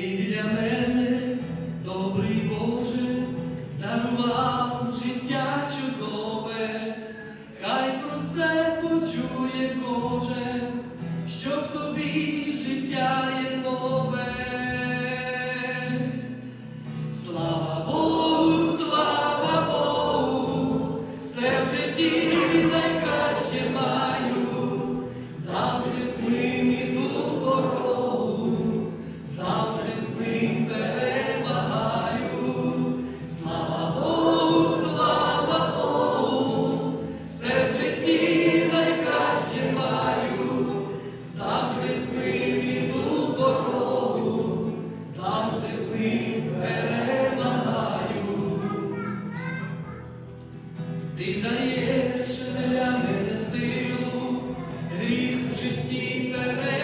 ти для мене, добрий Боже, дарував життя чудове, хай про це почує Боже, що в тобі життя. є. ти перемагаю, ти даєш для мене силу, гріх в житті перемагаю.